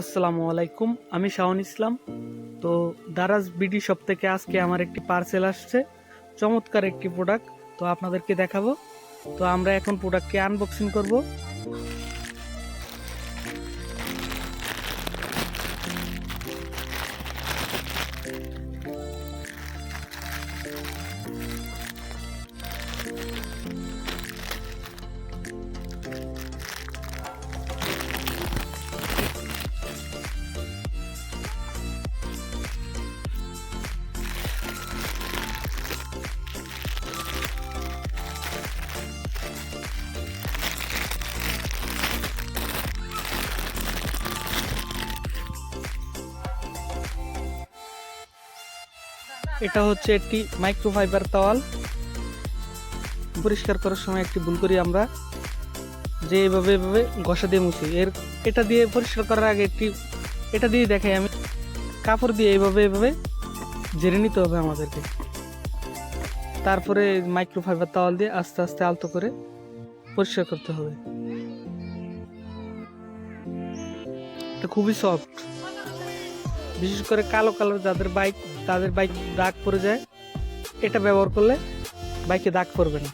আসসালামু আলাইকুম, আমি শাওন ইসলাম। তো দারাজ বিডি শপ থেকে আজকে আমার একটি পার্সেল আসছে, চমৎকার একটি প্রোডাক্ট তো আপনাদেরকে দেখাবো। তো আমরা এখন প্রোডাক্টকে আনবক্সিং করব। এটা হচ্ছে একটি মাইক্রোফাইবার তাওয়াল পরিষ্কার করার সময় একটি ভুল করি আমরা। যে এভাবে এভাবে ঘষা দিয়ে মুছি। এর এটা দিয়ে পরিষ্কার করার আগে একটি এটা দিয়ে দেখাই আমি। কাপড় দিয়ে এইভাবে এভাবে জেনে নিতে হবে আমাদেরকে। তারপরে মাইক্রোফাইবার তাওয়াল দিয়ে আস্তে আস্তে আলতো করে পরিষ্কার করতে হবে। এটা খুবই সফট বিশেষ করে কালো কালো যাদের বাইক তাদের বাইক দাগ পড়ে যায়, এটা ব্যবহার করলে বাইকে দাগ পড়বে না।